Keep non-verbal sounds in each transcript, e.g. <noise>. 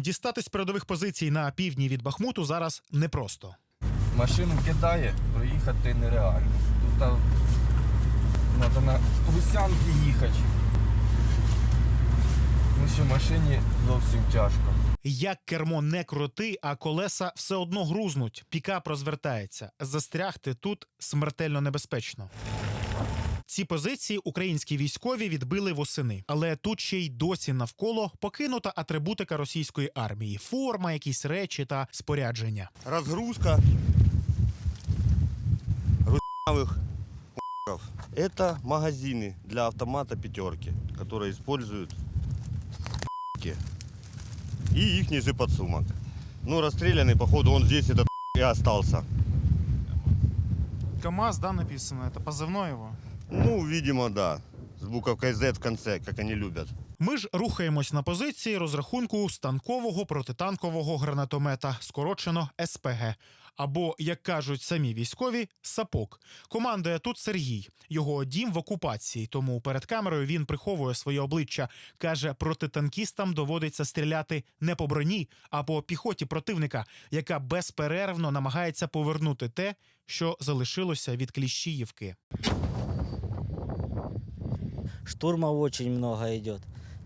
Дістатись передових позицій на півдні від Бахмуту зараз непросто. Машину кидає, проїхати нереально. Тут треба на гусянки їхати. Ну що машині зовсім тяжко. Як кермо не крути, а колеса все одно грузнуть. Пікап розвертається. Застрягти тут смертельно небезпечно. Ці позиції українські військові відбили восени, але тут ще й досі навколо покинута атрибутика російської армії: форма, якісь речі та спорядження. разгрузка русских Это магазины для автомата пятерки, которые используют и их же подсумок. Ну, расстрелянный, походу, он здесь этот и остался. КАМАЗ, да, написано, это позывной його. Ну, видимо, да. С буковкой Z в конце, как они любят. Ми ж рухаємось на позиції розрахунку станкового протитанкового гранатомета, скорочено СПГ. Або, як кажуть самі військові, сапок. Командує тут Сергій. Його дім в окупації, тому перед камерою він приховує своє обличчя. каже, протитанкістам доводиться стріляти не по броні, а по піхоті противника, яка безперервно намагається повернути те, що залишилося від Кліщіївки. Штурмов очень много идет.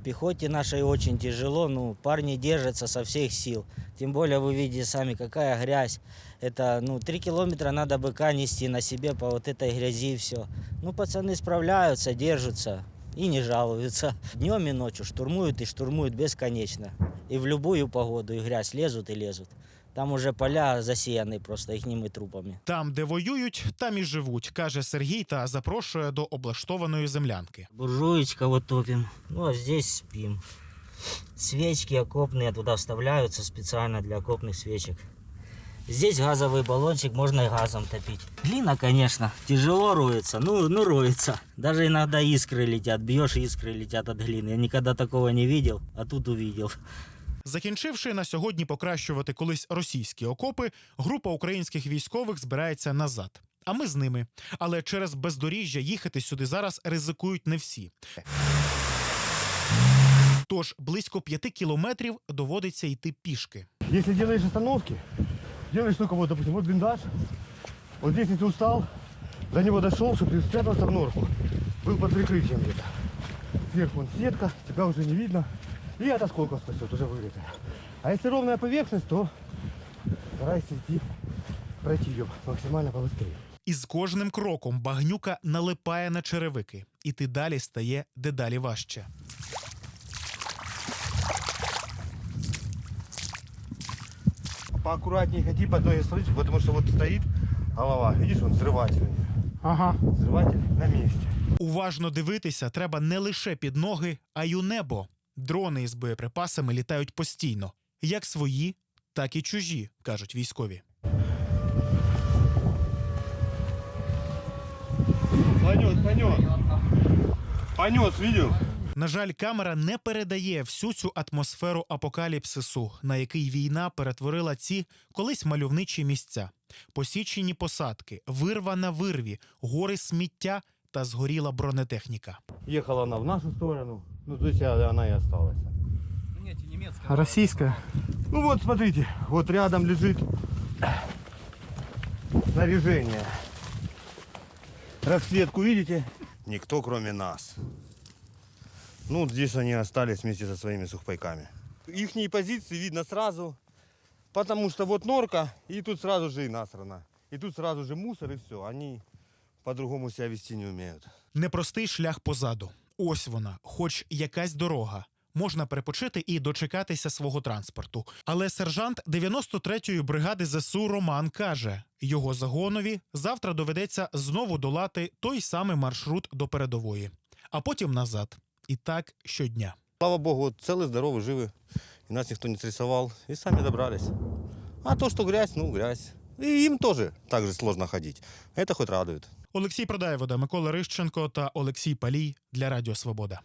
Пехоте нашей очень тяжело, ну, парни держатся со всех сил. Тем более вы видите сами, какая грязь. Это, ну, три километра надо быка нести на себе по вот этой грязи и все. Ну, пацаны справляются, держатся и не жалуются. <laughs> Днем и ночью штурмуют и штурмуют бесконечно. И в любую погоду, и грязь лезут и лезут. Там уже поля засеяны просто ихними трупами. Там, де воюють, там і живуть, каже Сергій та запрошує до облаштованої землянки. Буржуечка вот топим. Ну, а здесь спим. Свечки окопные туда вставляются специально для окопных свечек. Здесь газовый баллончик, можно и газом топить. Глина, конечно, тяжело роется, ну, ну роется. Даже иногда искры летят, бьешь, искры летят от глины. Я никогда такого не видел, а тут увидел. Закінчивши на сьогодні покращувати колись російські окопи, група українських військових збирається назад. А ми з ними. Але через бездоріжжя їхати сюди зараз ризикують не всі. Тож близько п'яти кілометрів доводиться йти пішки. Если делаешь остановки, делаешь только вот, допустим, вот блиндаж, вот здесь если устал, до него дошел, чтобы ты спрятался в норку, был под прикрытием где-то. Сверху вон сетка, тебя уже не видно, и от осколков спасет, уже вырытая. А если ровная поверхность, то старайся идти, пройти ее максимально побыстрее. І з кожним кроком багнюка налипає на черевики. Іти далі стає дедалі важче. Поаккуратнее ходи по ноге смотрите, потому что вот стоит голова, видишь, он взрыватель. у неё. Ага. Взрыватель на месте. Уважно дивитися треба не лише під ноги, а й у небо. Дрони із боєприпасами літають постійно, як свої, так і чужі, кажуть військові. Понес, понес. Понес, видел? На жаль, камера не передає всю цю атмосферу апокаліпсису, на який війна перетворила ці колись мальовничі місця, посічені посадки, вирва на вирві, гори сміття та згоріла бронетехніка. Ехала она в нашу сторону, ну то есть она и осталась. Російська Ну вот, смотрите, вот рядом лежит снаряжение. Расцветку видите? Никто, кроме нас. Ну, вот здесь они остались вместе со своими сухпайками. Ихние позиции видно сразу, потому что вот норка, и тут сразу же и насрано. И тут сразу же мусор, и все. Они По-другому себя вести не умеют. непростий шлях позаду. Ось вона, хоч якась дорога. Можна перепочити і дочекатися свого транспорту. Але сержант 93-ї бригади ЗСУ Роман каже: його загонові завтра доведеться знову долати той самий маршрут до передової, а потім назад. І так щодня. Слава богу, вот целы, здоровы, живы. И нас никто не стрессовал. И сами добрались. А то, что грязь, ну грязь. И им тоже так же сложно ходить. Это хоть радует. Олексій Продаєвода, Микола Рищенко та Олексій Палій для Радіо Свобода.